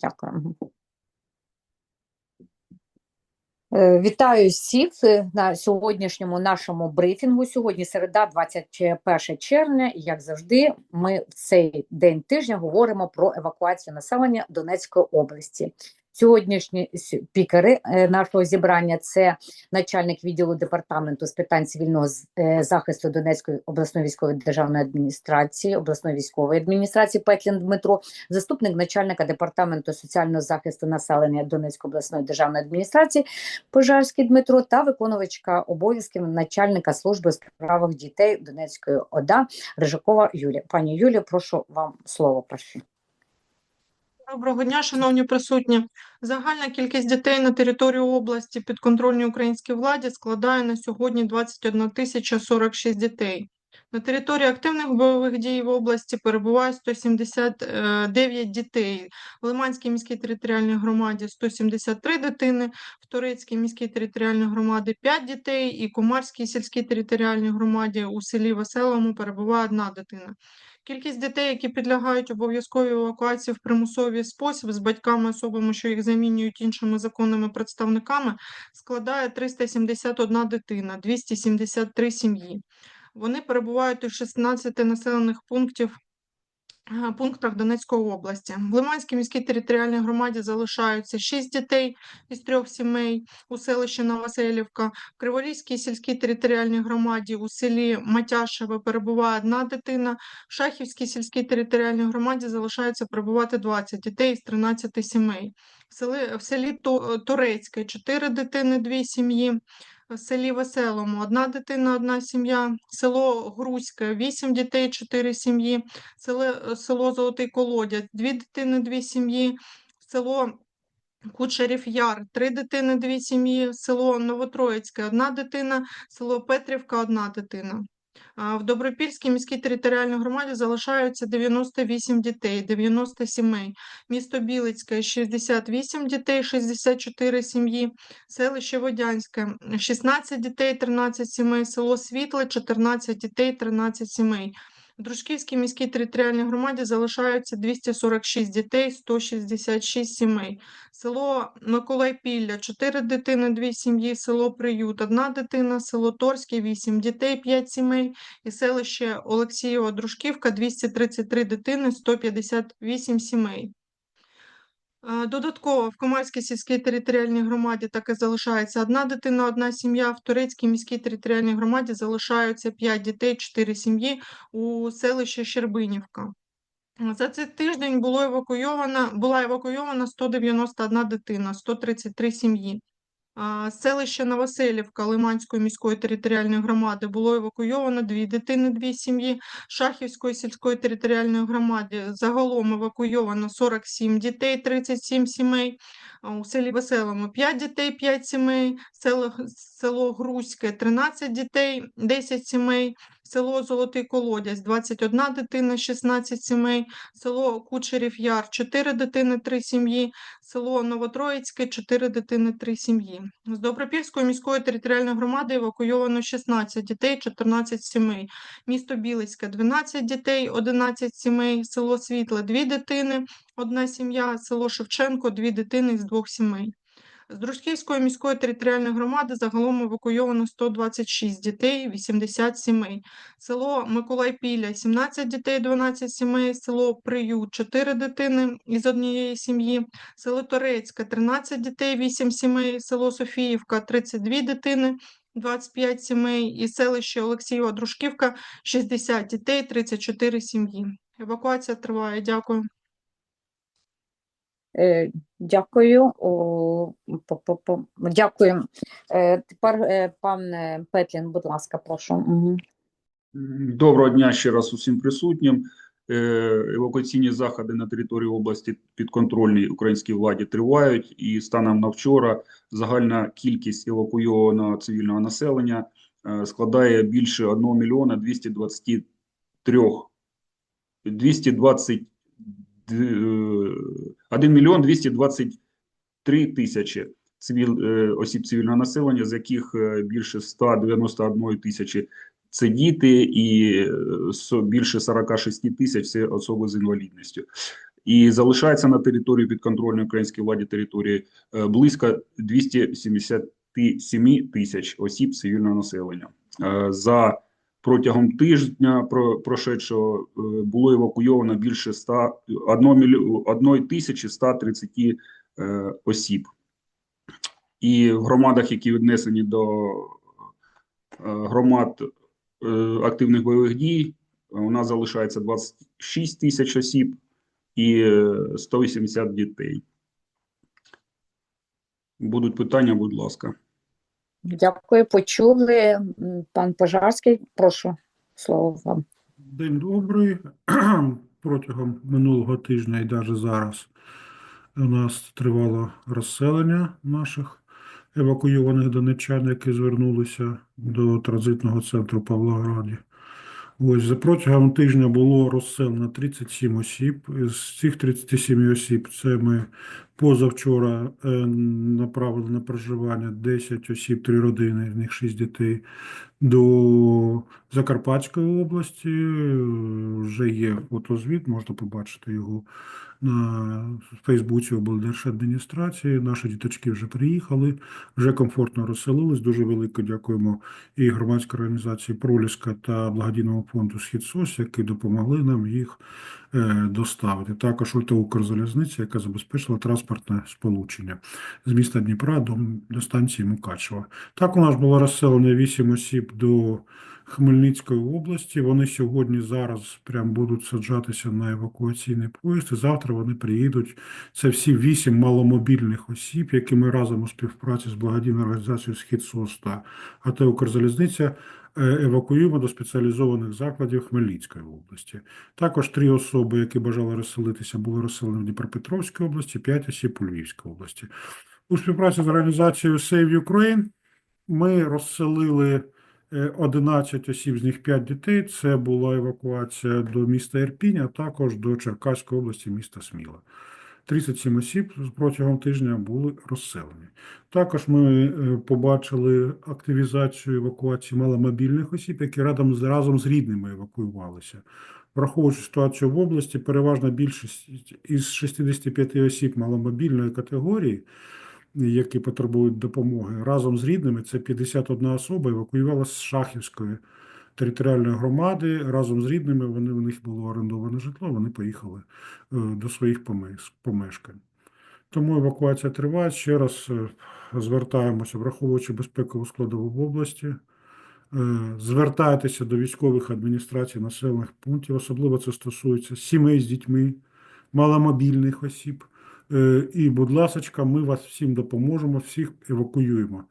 Дякую. Е, Вітаю всіх на сьогоднішньому нашому брифінгу. Сьогодні середа, 21 червня. І як завжди, ми в цей день тижня говоримо про евакуацію населення Донецької області. Сьогоднішні спікери е, нашого зібрання це начальник відділу департаменту з питань цивільного е, захисту Донецької обласної військової державної адміністрації, обласної військової адміністрації Петлін Дмитро, заступник начальника департаменту соціального захисту населення Донецької обласної державної адміністрації Пожарський Дмитро та виконувачка обов'язків начальника служби справах дітей Донецької ОДА Рижакова Юлія. Пані Юлія, прошу вам слово. Прошу. Доброго дня, шановні присутні. Загальна кількість дітей на території області підконтрольній українській владі складає на сьогодні 21 тисяча 46 дітей. На території активних бойових дій в області перебуває 179 дітей. В Лиманській міській територіальній громаді 173 дитини, в Турецькій міській територіальній громаді 5 дітей і Комарській сільській територіальній громаді у селі Веселому перебуває одна дитина. Кількість дітей, які підлягають обов'язковій евакуації в примусовий спосіб з батьками, особами, що їх замінюють іншими законними представниками, складає 371 дитина, 273 сім'ї. Вони перебувають у 16 населених пунктів. Е, Пунктах Донецької області в Лиманській міській територіальній громаді залишаються 6 дітей із трьох сімей у селищі Новоселівка. В Криворізькій сільській територіальній громаді у селі Матяшеве перебуває одна дитина. В Шахівській сільській територіальній громаді залишається перебувати 20 дітей із 13 сімей. В селі, в селі Турецьке 4 дитини, 2 сім'ї. В селі Веселому одна дитина, одна сім'я. Село Грузьке вісім дітей, чотири сім'ї. Село, село Золотий Колодязь дві дитини, дві сім'ї. Село Кучерів Яр, три дитини, дві сім'ї, село Новотроїцьке, одна дитина, село Петрівка, одна дитина. В Добропільській міській територіальній громаді залишаються 98 дітей, 90 сімей. Місто Білицьке 68 дітей, 64 сім'ї. Селище Водянське 16 дітей, 13 сімей. Село Світле 14 дітей, 13 сімей. В Дружківській міській територіальній громаді залишаються 246 дітей, 166 сімей. Село Миколайпілля, 4 дитини, 2 сім'ї, село Приют, 1 дитина, село Торське, 8 дітей, 5 сімей, і селище Олексієва Дружківка, 233 дитини, 158 сімей. Е, Додатково в Комарській сільській територіальній громаді так і залишається одна дитина, одна сім'я. В Турецькій міській територіальній громаді залишаються 5 дітей, 4 сім'ї у селищі Щербинівка. За цей тиждень було евакуйовано, була евакуйована 191 дитина, 133 сім'ї. Селище Новоселівка Лиманської міської територіальної громади було евакуйовано дві дитини, дві сім'ї. Шахівської сільської територіальної громади загалом евакуйовано 47 дітей, 37 сімей. У селі Веселому 5 дітей, 5 сімей. Село, село Грузьке 13 дітей, 10 сімей. Село Золотий Колодязь 21 дитина, 16 сімей. Село Кучерів Яр 4 дитини, 3 сім'ї. Село Новотроїцьке 4 дитини, 3 сім'ї. З Добропільської міської територіальної громади евакуйовано 16 дітей, 14 сімей. Місто Білицьке 12 дітей, 11 сімей. Село Світле 2 дитини, одна сім'я. Село Шевченко 2 дитини з двох сімей. З Дружківської міської територіальної громади загалом евакуйовано 126 дітей, 80 сімей. Село Миколайпілля 17 дітей, 12 сімей. Село Приют 4 дитини із однієї сім'ї. Село Торецьке 13 дітей, 8 сімей. Село Софіївка 32 дитини. 25 сімей і селище Олексієва Дружківка 60 дітей, 34 сім'ї. Евакуація триває. Дякую. Е, Дякую. Дякую. Е, Тепер е, пан Петлін, будь ласка, прошу. Доброго дня ще раз усім присутнім. Евакуаційні заходи на території області підконтрольній українській владі тривають, і станом на вчора загальна кількість евакуйованого цивільного населення складає більше 1 мільйона 223 220 1 мільйон 223 тисячі цивіл, е, осіб цивільного населення, з яких е, більше 191 тисячі це діти і е, більше 46 тисяч це особи з інвалідністю. І залишається на території підконтрольної українській владі території е, близько 277 тисяч осіб цивільного населення. Е, За протягом тижня про- прошедшого е, було евакуйовано більше 100, 1, тисячі 130 е, осіб. І в громадах, які віднесені до е, громад активних бойових дій, у нас залишається 26 тисяч осіб і е, 180 дітей. Будуть питання, будь ласка. Дякую, почули. Пан Пожарський, прошу, слово вам. День добрий. Протягом минулого тижня і навіть зараз у нас тривало розселення наших евакуйованих донеччан, які звернулися до транзитного центру Павлограді. Ось за протягом тижня було розселено 37 осіб. З цих 37 осіб це ми позавчора е, направили на проживання 10 осіб, 3 родини, з них 6 дітей до Закарпатської області. Е, Вже є фотозвіт, можна побачити його на Фейсбуці облдержадміністрації. Наші діточки вже приїхали, вже комфортно розселились. Дуже велике дякуємо і громадській організації Проліска та благодійному фонду Схід СОС, які допомогли нам їх доставити. Також Укрзалізниця, яка забезпечила транспортне сполучення з міста Дніпра до, до станції Мукачева. Так, у нас було розселено 8 осіб до Хмельницької області. Вони сьогодні зараз прям будуть саджатися на евакуаційний поїзд. І завтра вони приїдуть. Це всі 8 маломобільних осіб, які ми разом у співпраці з благодійною організацією Схід СОС та АТ Укрзалізниця е, евакуюємо до спеціалізованих закладів Хмельницької області. Також три особи, які бажали розселитися, були розселені в Дніпропетровській області, 5 осіб у Львівській області. У співпраці з організацією Save Ukraine ми розселили е, 11 осіб, з них 5 дітей. Це була евакуація до міста Ірпінь, а також до Черкаської області, міста Сміла. 37 осіб протягом тижня були розселені. Також ми е, побачили активізацію евакуації маломобільних осіб, які разом разом з рідними евакуювалися. Враховуючи ситуацію в області, переважна більшість із 65 осіб маломобільної категорії, які потребують допомоги, разом з рідними це 51 особа евакуювалася з Шахівської територіальної громади. Разом з рідними вони у них було орендоване житло, вони поїхали е, до своїх помешкань. Тому евакуація триває. Ще раз е, звертаємося, враховуючи безпекову складову в області. е, Звертайтеся до військових адміністрацій населених пунктів, особливо це стосується сімей з дітьми, маломобільних осіб. І, будь ласка, ми вас всім допоможемо, всіх евакуюємо.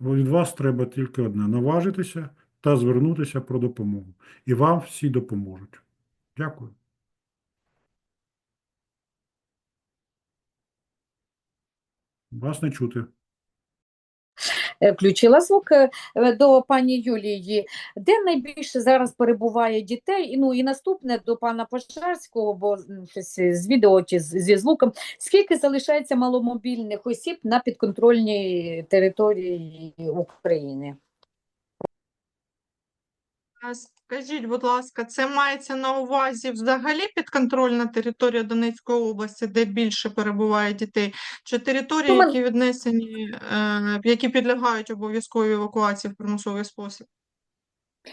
Від вас треба тільки одне: наважитися та звернутися про допомогу. І вам всі допоможуть. Дякую. Вас не чути. Е, Включила звук е, до пані Юлії. Де найбільше зараз перебуває дітей? Ну і наступне до пана Пожарського, бо щось з відео чи зі звуком. Скільки залишається маломобільних осіб на підконтрольній території України? Скажіть, будь ласка, це мається на увазі взагалі підконтрольна територія Донецької області, де більше перебуває дітей, чи території, Ну, які віднесені, е, які підлягають обов'язковій евакуації в примусовий спосіб?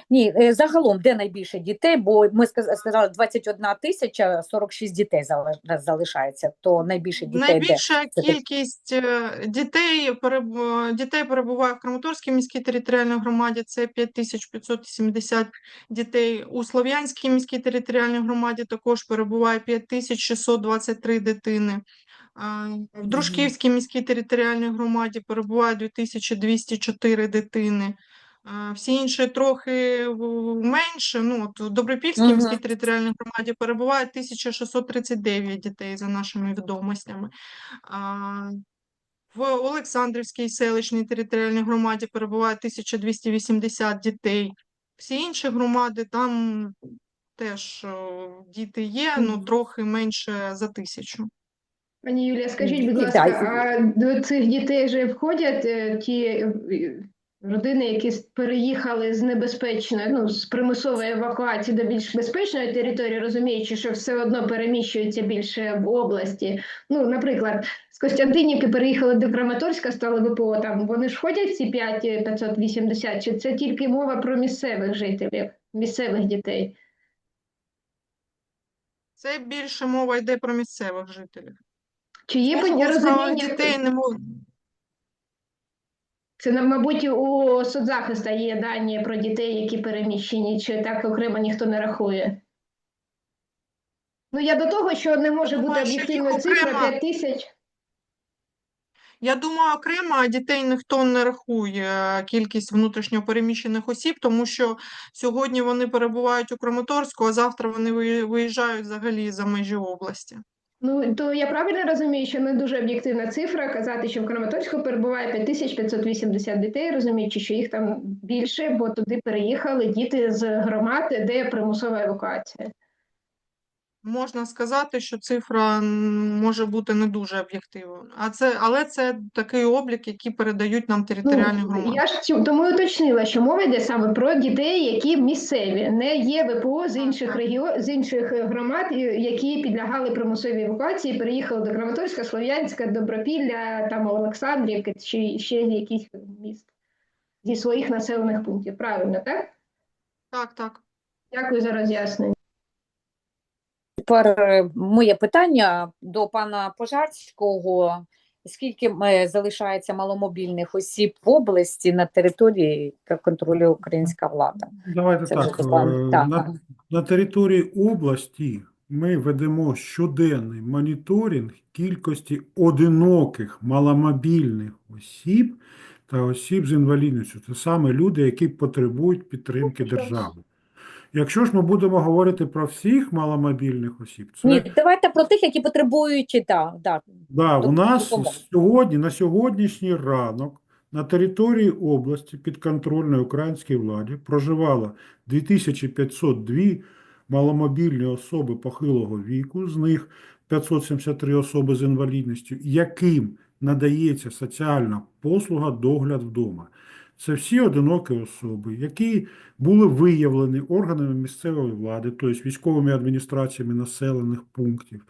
Ні, е, загалом де найбільше дітей? Бо ми сказ- сказали 21 тисяча 46 дітей зали- залишається. То найбільше дітей? Найбільша так. кількість е, дітей, дітей перебуває в Краматорській міській територіальній громаді, це 5570 дітей. У Слов'янській міській територіальній громаді також перебуває 5623 дитини. В Дружківській міській територіальній громаді перебуває 2204 дитини. А, Всі інші трохи менше. Ну, от в Добропільській Мгм. міській територіальній громаді перебуває 1639 дітей за нашими відомостями. А, В Олександрівській селищній територіальній громаді перебуває 1280 дітей. Всі інші громади там теж діти є, ну трохи менше за тисячу. Пані Юлія, скажіть, будь ласка, а до цих дітей же входять е, ті, е, Родини, які переїхали з небезпечної, ну, з примусової евакуації до більш безпечної території, розуміючи, що все одно переміщуються більше в області. Ну, наприклад, з Костянтинівки переїхали до Краматорська, стали ВПО. Там вони ж ходять ці 5580, чи це тільки мова про місцевих жителів, місцевих дітей? Це більше мова йде про місцевих жителів. Чи є розуміння? дітей не мов... Це, мабуть, у соцзахиста є дані про дітей, які переміщені, чи так окремо ніхто не рахує. Ну, я до того, що не може бути об'єктивна цифра 5 тисяч. Я думаю, окремо дітей ніхто не рахує кількість внутрішньо переміщених осіб, тому що сьогодні вони перебувають у Краматорську, а завтра вони виїжджають взагалі за межі області. Ну, то я правильно розумію, що не дуже об'єктивна цифра казати, що в Краматорську перебуває 5580 дітей, розуміючи, що їх там більше, бо туди переїхали діти з громад, де примусова евакуація. Можна сказати, що цифра може бути не дуже об'єктивною, а це, але це такий облік, який передають нам територіальні Ну, громади. я ж тому і уточнила, що мова йде саме про дітей, які місцеві, не є ВПО з інших регіон, з інших е, громад, які підлягали примусовій евакуації, переїхали до Краматорська, Слов'янська, Добропілля, там Олександрівки чи ще якісь міст зі своїх населених пунктів. Правильно, так? Так, так. Дякую за роз'яснення. Тепер е, моє питання до пана Пожарського. Скільки е, залишається маломобільних осіб в області на території яка контролює українська влада? Давайте Це так. е, так, На, на території області ми ведемо щоденний моніторинг кількості одиноких маломобільних осіб та осіб з інвалідністю. Це саме люди, які потребують підтримки держави. Якщо ж ми будемо говорити про всіх маломобільних осіб, це Ні, давайте про тих, які потребують, да, да. Да, у нас сьогодні, на сьогоднішній ранок на території області підконтрольної українській владі проживало 2502 маломобільні особи похилого віку, з них 573 особи з інвалідністю, яким надається соціальна послуга догляд вдома. Це всі одинокі особи, які були виявлені органами місцевої влади, тобто військовими адміністраціями населених пунктів,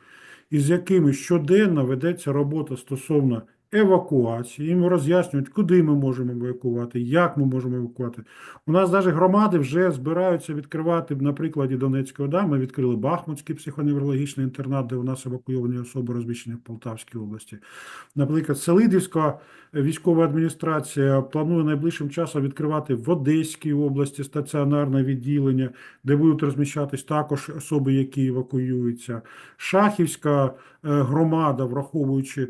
із якими щоденно ведеться робота стосовно евакуації. Їм роз'яснюють, куди ми можемо евакувати, як ми можемо евакувати. У нас навіть громади вже збираються відкривати, на прикладі Донецької ОДА, ми відкрили Бахмутський психоневрологічний інтернат, де у нас евакуйовані особи розміщені в Полтавській області. Наприклад, Селидівська військова адміністрація планує найближчим часом відкривати в Одеській області стаціонарне відділення, де будуть розміщатись також особи, які евакуюються. Шахівська е, громада, враховуючи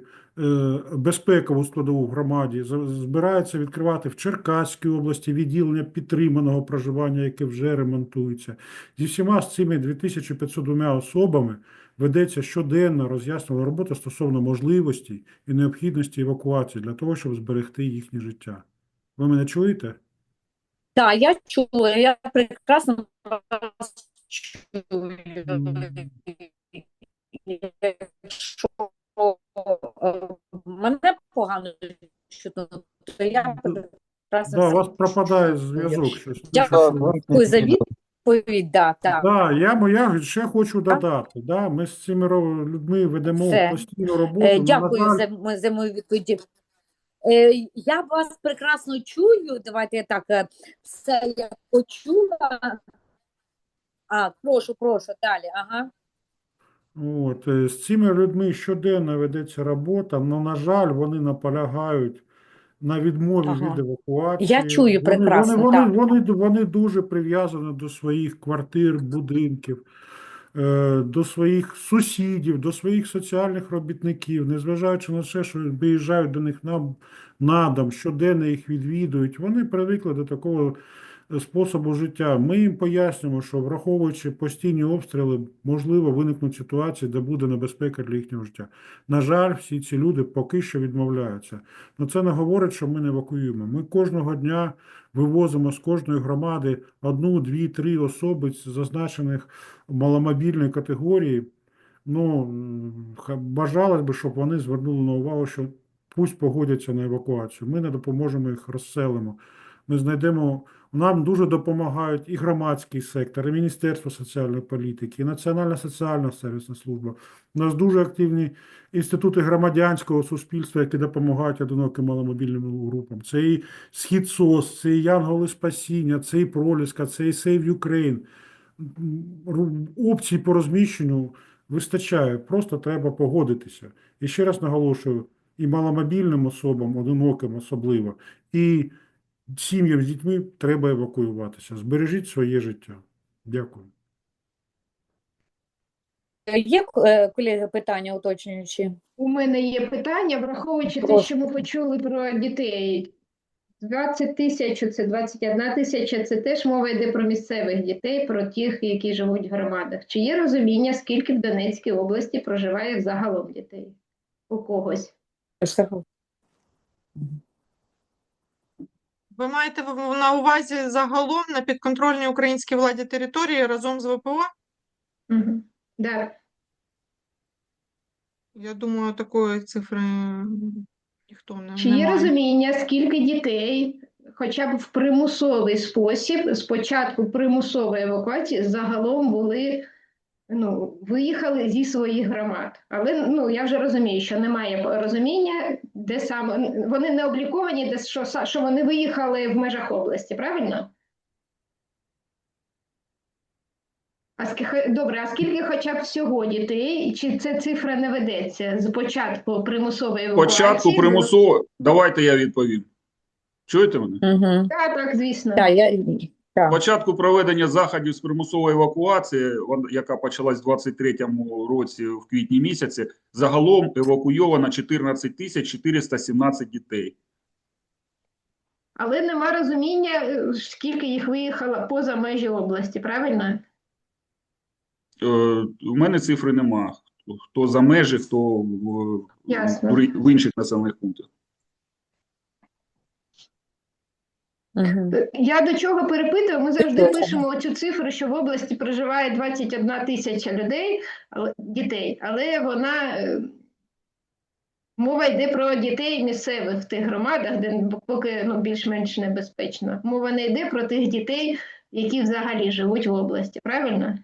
безпекову складову в громаді, збирається відкривати в Черкаській області відділення підтриманого проживання, яке вже ремонтується. Зі всіма з цими 2502 особами ведеться щоденна роз'яснена робота стосовно можливості і необхідності евакуації для того, щоб зберегти їхнє життя. Ви мене чуєте? Так, я чула, я прекрасно вас чую. Якщо е, мене погано чутно, то я прекрасно Да, у вас пропадає зв'язок. Щось. Дякую за відповідь, да, так. Да, я, я ще хочу додати. Да, ми з цими людьми ведемо Все. постійну роботу. Е, на Дякую жаль, за, за мою відповідь. Е, Я вас прекрасно чую. Давайте я так е, все я почула. А, прошу, прошу, далі. Ага. От, е, з цими людьми щоденно ведеться робота, але, на жаль, вони наполягають на відмові Ага. від евакуації. Я чую Вони- прекрасно, Вони, вони, так. вони, вони дуже прив'язані до своїх квартир, будинків, е, до своїх сусідів, до своїх соціальних робітників, незважаючи на те, що виїжджають до них на, на дом, щоденно їх відвідують, вони привикли до такого способу життя. Ми їм пояснюємо, що враховуючи постійні обстріли, можливо виникнуть ситуації, де буде небезпека для їхнього життя. На жаль, всі ці люди поки що відмовляються. Ну це не говорить, що ми не евакуюємо. Ми кожного дня вивозимо з кожної громади одну, дві, три особи з зазначених маломобільної категорії. Ну, бажалось би, щоб вони звернули на увагу, що пусть погодяться на евакуацію. Ми не допоможемо їх розселимо. Ми знайдемо. Нам дуже допомагають і громадський сектор, і Міністерство соціальної політики, і Національна соціальна сервісна служба. У нас дуже активні інститути громадянського суспільства, які допомагають одиноким маломобільним групам. Це і Схід СОС, це і Янголи Спасіння, це і Проліска, це і Save Ukraine. Опцій по розміщенню вистачає, просто треба погодитися. І ще раз наголошую, і маломобільним особам, одиноким особливо, і сім'ям з дітьми треба евакуюватися. Збережіть своє життя. Дякую. Е, Є е, колеги питання уточнюючі? У мене є питання, враховуючи те, що ми почули про дітей. 20 тисяч, це 21 тисяча, це теж мова йде про місцевих дітей, про тих, які живуть в громадах. Чи є розуміння, скільки в Донецькій області проживає загалом дітей? У когось? Ви маєте на увазі загалом на підконтрольній українській владі території разом з ВПО? Угу. Да. Я думаю, такої цифри ніхто не, Чи не є має. розуміння, скільки дітей, хоча б в примусовий спосіб, спочатку примусової евакуації, загалом були, ну, виїхали зі своїх громад. Але ну, я вже розумію, що немає розуміння, де саме вони не обліковані, де що, що вони виїхали в межах області, правильно? А скільки, добре, а скільки хоча б всього дітей? Чи це цифра не ведеться з початку примусової евакуації? Початку примусово. Давайте я відповім. Чуєте мене? Угу. Так, так, звісно. Так, я, так. Початку проведення заходів з примусової евакуації, яка почалась у 23-му році в квітні місяці, загалом евакуйовано 14 тисяч 417 дітей. Але нема розуміння, е, скільки їх виїхало поза межі області, правильно? Е, У мене цифри нема. Хто за межі, хто в, в інших населених пунктах. Угу. Я до чого перепитую, ми завжди пишемо цю цифру, що в області проживає 21 тисяча людей, дітей, але вона е, мова йде про дітей місцевих в тих громадах, де поки ну, більш-менш небезпечно. Мова не йде про тих дітей, які взагалі живуть в області, правильно?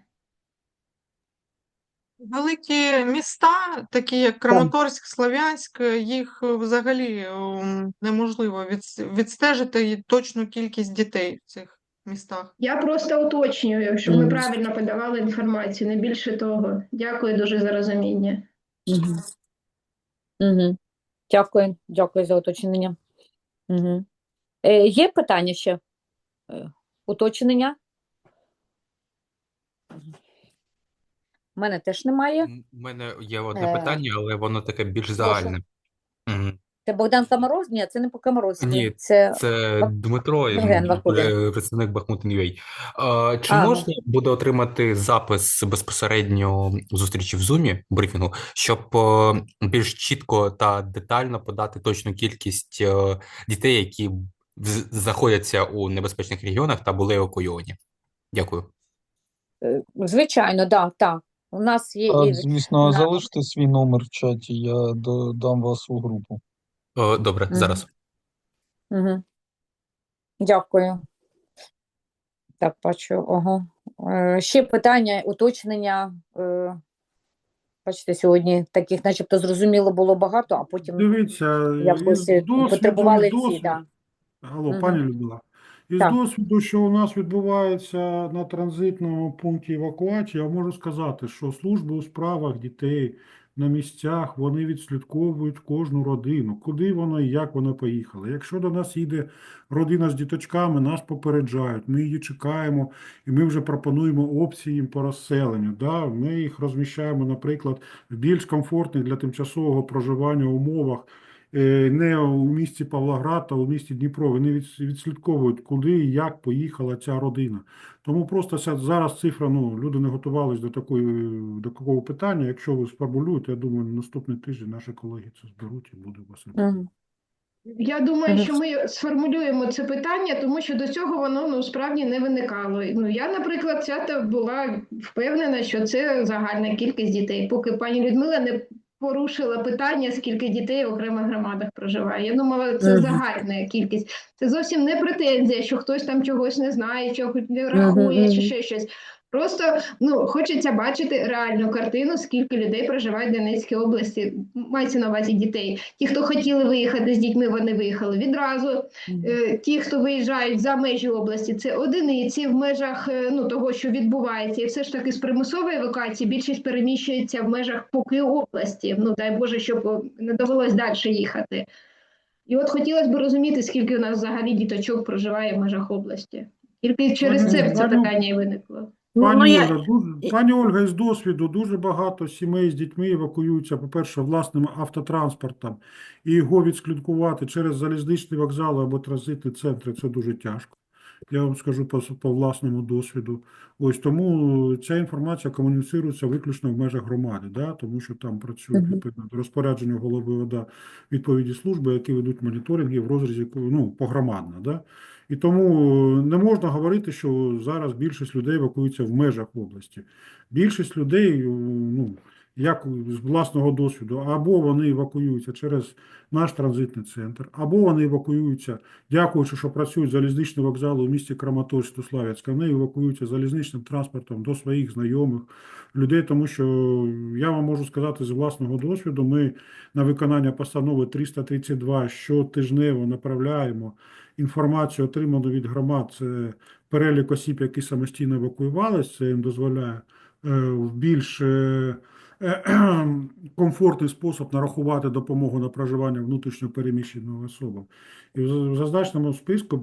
Великі міста, такі як Краматорськ, Слов'янськ, їх е, взагалі ем, неможливо відстежити і точну кількість дітей в цих містах. Я просто уточнюю, щоб ми правильно подавали інформацію, не більше того. Дякую дуже за розуміння. Угу. Угу. Дякую, дякую за уточнення. Угу. Е, є питання ще? Е, уточнення? У мене теж немає. У мене є одне Е, питання, але воно таке більш загальне. Мгм. Це Богдан Комароз? Ні, це не по Комарозькій. Ні, Це Це Дмитро, Євген Вакулін. е, представник Бахмутин.ua. Е, Чи А, ну. можна буде отримати запис безпосередньо зустрічі в Зумі, брифінгу, щоб е, більш чітко та детально подати точну кількість е, дітей, які в- знаходяться у небезпечних регіонах та були евакуйовані? Дякую. е, звичайно, да, так. У нас є Так, і звісно, на- залиште свій номер в чаті, я додам вас у групу. Е, Добре, Мгм. зараз. Угу. Дякую. Так, бачу. Ага. Е, ще питання, уточнення. Е, бачите, сьогодні таких, начебто, зрозуміло було багато, а потім Дивіться, якось із е, досвіду, потребували із всі. досвіду- Да. Алло, Мгм. пані Людмила. Із Так. досвіду, що у нас відбувається на транзитному пункті евакуації, я можу сказати, що служби у справах дітей на місцях, вони відслідковують кожну родину, куди воно і як воно поїхало. Якщо до нас їде родина з діточками, нас попереджають, ми її чекаємо, і ми вже пропонуємо опції їм по розселенню. Да? Ми їх розміщаємо, наприклад, в більш комфортних для тимчасового проживання умовах, не у місті Павлоград, а у місті Дніпро. Вони відслідковують, куди і як поїхала ця родина. Тому просто ця- зараз цифра, ну, люди не готувалися до такої, до такого питання. Якщо ви сформулюєте, я думаю, на наступний тиждень наші колеги це зберуть і буде у вас. Я думаю, що ми сформулюємо це питання, тому що до цього воно ну справді не виникало. Ну я, наприклад, свята була впевнена, що це загальна кількість дітей. Поки пані Людмила не порушила питання, скільки дітей в окремих громадах проживає. Я думала, це загальна кількість. Це зовсім не претензія, що хтось там чогось не знає, чого не рахує, чи ще щось. Просто ну хочеться бачити реальну картину, скільки людей проживає в Донецькій області. Мається на увазі дітей. Ті, хто хотіли виїхати з дітьми, вони виїхали відразу. Е, Ті, хто виїжджають за межі області, це одиниці в межах е, ну, того, що відбувається, і все ж таки з примусової евакуації більшість переміщується в межах поки області. Ну дай Боже, щоб не довелось далі їхати. І от хотілося б розуміти, скільки у нас взагалі діточок проживає в межах області. Тільки через це це пані- питання і виникло. Пані, Ну, я- Ольга, дуже, пані Ольга, із досвіду дуже багато сімей з дітьми евакуюються, по-перше, власним автотранспортом, і його відслідкувати через залізничний вокзал або транзитні центри це дуже тяжко. Я вам скажу по, по власному досвіду. Ось тому ця інформація комуніцирується виключно в межах громади, да? тому що там працюють відповідно розпорядження голови ОДА відповіді служби, які ведуть моніторинги в розрізі ну, погромадно. Да? І тому е, не можна говорити, що зараз більшість людей евакуюється в межах області. Більшість людей, е, ну, як з власного досвіду, або вони евакуюються через наш транзитний центр, або вони евакуюються, дякуючи, що працюють залізничні вокзали у місті Краматорськ та Славянська, вони евакуюються залізничним транспортом до своїх знайомих людей, тому що я вам можу сказати з власного досвіду, ми на виконання постанови 332 щотижнево направляємо інформацію, отриману від громад, це перелік осіб, які самостійно евакуювалися, це їм дозволяє е, в більш е, комфортний спосіб нарахувати допомогу на проживання внутрішньо переміщеним особам. І в зазначеному списку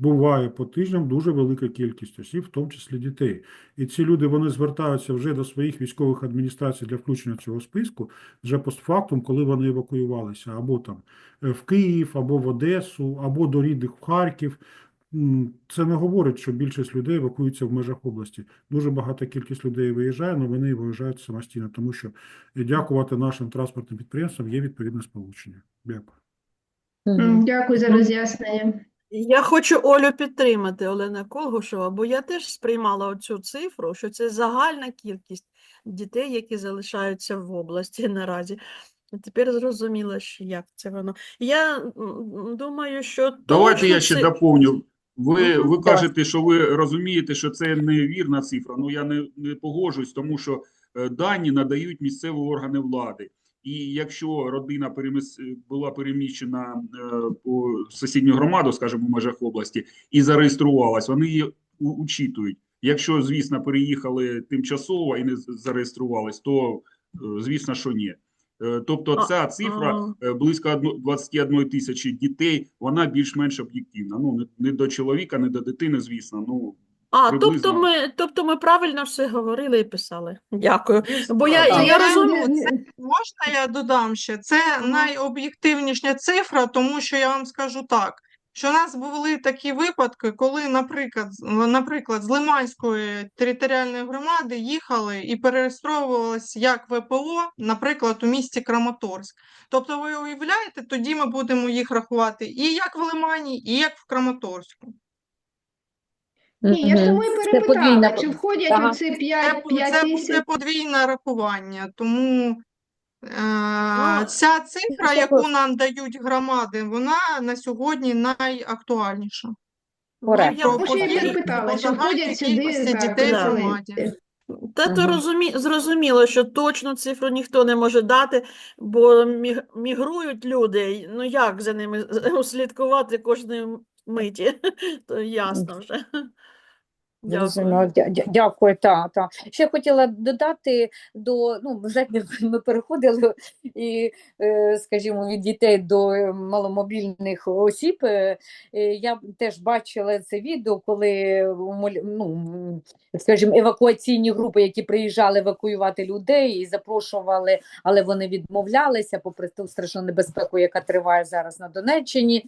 буває по тижням дуже велика кількість осіб, в тому числі дітей. І ці люди вони звертаються вже до своїх військових адміністрацій для включення цього списку вже постфактум, коли вони евакуювалися або там е, в Київ, або в Одесу, або до рідних в Харків. Це не говорить, що більшість людей евакуюється в межах області. Дуже багата кількість людей виїжджає, але вони виїжджають самостійно, тому що дякувати нашим транспортним підприємствам є відповідне сполучення. Дякую. Дякую за Ну, роз'яснення. Я хочу Олю підтримати, Олена Колгушова, бо я теж сприймала оцю цифру, що це загальна кількість дітей, які залишаються в області наразі. Тепер зрозуміла, що як це воно. Я думаю, що Давайте точно я ще це- доповню. Ви, ви кажете, що ви розумієте, що це невірна цифра. Ну я не, не погоджуюсь, тому що е, дані надають місцеві органи влади. І якщо родина переміс... була переміщена е, по сусідню громаду, скажімо, в межах області, і зареєструвалась, вони її учитують. Якщо, звісно, переїхали тимчасово і не зареєструвались, то е, звісно, що ні. Е, Тобто ця цифра а. е, близько одно- 21 тисячі дітей, вона більш-менш об'єктивна. Ну, не, не до чоловіка, не до дитини, звісно. Ну, А, приблизно. тобто ми, тобто ми правильно все говорили і писали. Дякую. Бо я, Так. я розумію. Це- Можна я додам ще? Це найоб'єктивніша цифра, тому що я вам скажу так, що у нас були такі випадки, коли, наприклад, з- наприклад, з Лиманської територіальної громади їхали і перереєстровувалися як ВПО, наприклад, у місті Краматорськ. Тобто, ви уявляєте, тоді ми будемо їх рахувати і як в Лимані, і як в Краматорську. Ні, я ж тому і Це подвійна перепитала, чи входять Ага. у ці Це, 5, бу- 5 це буде подвійне рахування, тому е, Ну, ця цифра, яку нам дають громади, вона на сьогодні найактуальніша. Коректно. я Про Тому що перепитала, чи загальній входять сюди кількості так, дітей в Да. громаді. Та то розумі... зрозуміло, що точну цифру ніхто не може дати, бо міг... мігрують люди. Ну як за ними услідкувати кожної миті? То ясно вже. Дякую. Дя- дя- Дякую, та, та. Ще хотіла додати до, ну, вже ми переходили і, е, скажімо, від дітей до маломобільних осіб. Е, е, Я теж бачила це відео, коли ну, скажімо, евакуаційні групи, які приїжджали евакуювати людей і запрошували, але вони відмовлялися, попри ту страшну небезпеку, яка триває зараз на Донеччині.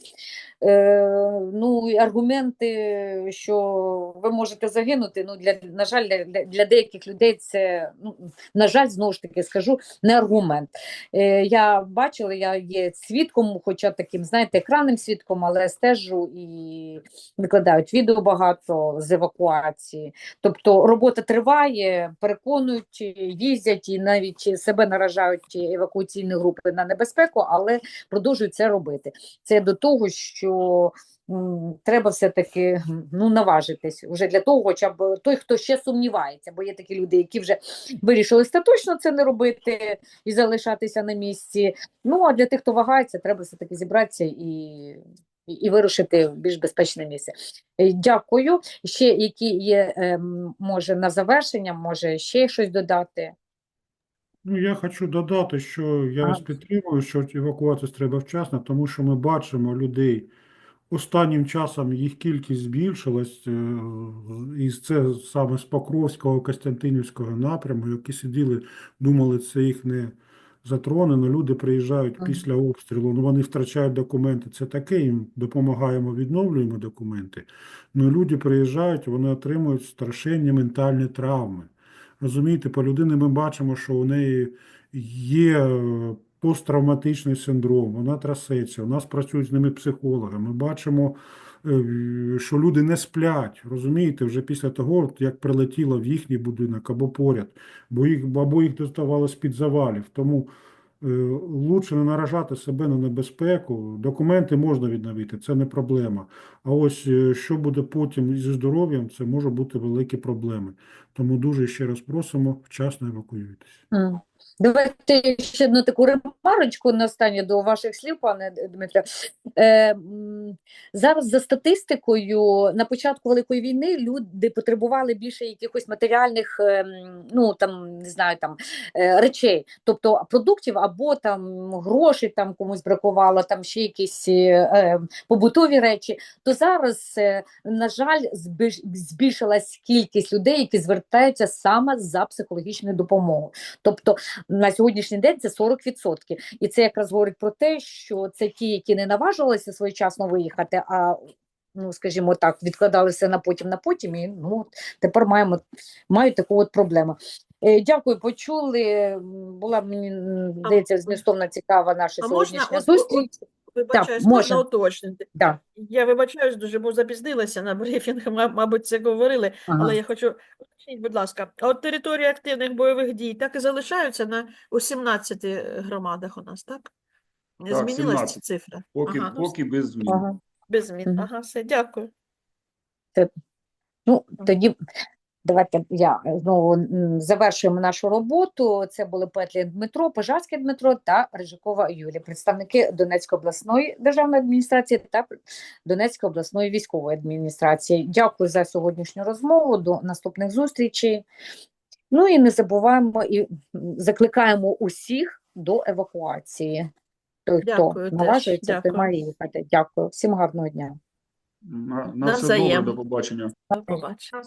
Ну, і аргументи, що ви можете можете загинути. Ну для на жаль, для, для- деяких людей це ну на жаль, знову ж таки скажу не аргумент. Е, я бачила, я є свідком, хоча таким, знаєте, екранним свідком, але стежу і викладають відео багато з евакуації. Тобто робота триває, переконують, їздять і навіть себе наражають евакуаційні групи на небезпеку, але продовжують це робити. Це до того, що треба все-таки ну, наважитись уже для того, хоча б той, хто ще сумнівається, бо є такі люди, які вже вирішили остаточно це не робити і залишатися на місці. Ну а для тих, хто вагається, треба все-таки зібратися і, і, вирушити в більш безпечне місце. Е, Дякую. Ще які є, ем, може, на завершення, може ще щось додати. Ну, я хочу додати, що я вас підтримую, що евакуатися треба вчасно, тому що ми бачимо людей. Останнім часом їх кількість збільшилась, е, і це саме з Покровського, Костянтинівського напряму, які сиділи, думали, це їх не затронено. Люди приїжджають після обстрілу, ну вони втрачають документи. Це таке, їм допомагаємо, відновлюємо документи. Ну люди приїжджають, вони отримують страшенні ментальні травми. Розумієте, по людині ми бачимо, що у неї є е, посттравматичний синдром, вона трясеться, у нас працюють з ними психологи. Ми бачимо, е, що люди не сплять, розумієте, вже після того, як прилетіло в їхній будинок або поряд, бо їх, або їх доставало з-під завалів. Тому е, лучше не наражати себе на небезпеку. Документи можна відновити, це не проблема. А ось е, що буде потім зі здоров'ям, це може бути великі проблеми. Тому дуже ще раз просимо вчасно евакуюйтесь. Давайте ще одну таку ремарочку на останнє до ваших слів, пане Дмитре. Е, зараз за статистикою на початку Великої війни люди потребували більше якихось матеріальних, е, ну там не знаю, там е, речей, тобто продуктів або там грошей там комусь бракувало, там ще якісь е, побутові речі. То зараз, е, на жаль, збільш- збільшилась кількість людей, які звертаються саме за психологічною допомогою. Тобто на сьогоднішній день це 40%. І це якраз говорить про те, що це ті, які не наважувалися своєчасно виїхати, а ну, скажімо так, відкладали все на потім на потім, і ну, тепер маємо мають таку от проблему. Е, Дякую, почули. Була мені здається змістовно цікава наша А сьогоднішня от- зустріч. Вибачаюсь, можна. уточнити. Да. Я вибачаюсь дуже, бо запізнилася на брифінг, мабуть, це говорили, Ага. але я хочу уточніть, будь ласка, а от території активних бойових дій так і залишаються на у 17 громадах у нас, так? Не Так, змінилась 17. цифра? Поки, Ага, ну, без змін. Ага. без змін. Ага, все, дякую. Ну, тоді давайте я знову завершуємо нашу роботу. Це були Петлін Дмитро, Пожарський Дмитро та Рижикова Юлія, представники Донецької обласної державної адміністрації та Донецької обласної військової адміністрації. Дякую за сьогоднішню розмову. До наступних зустрічей. Ну і не забуваємо і закликаємо усіх до евакуації. Той, Дякую хто теж, наважується, той має їхати. Дякую. Всім гарного дня. На, на все добре, до побачення. Побачимо.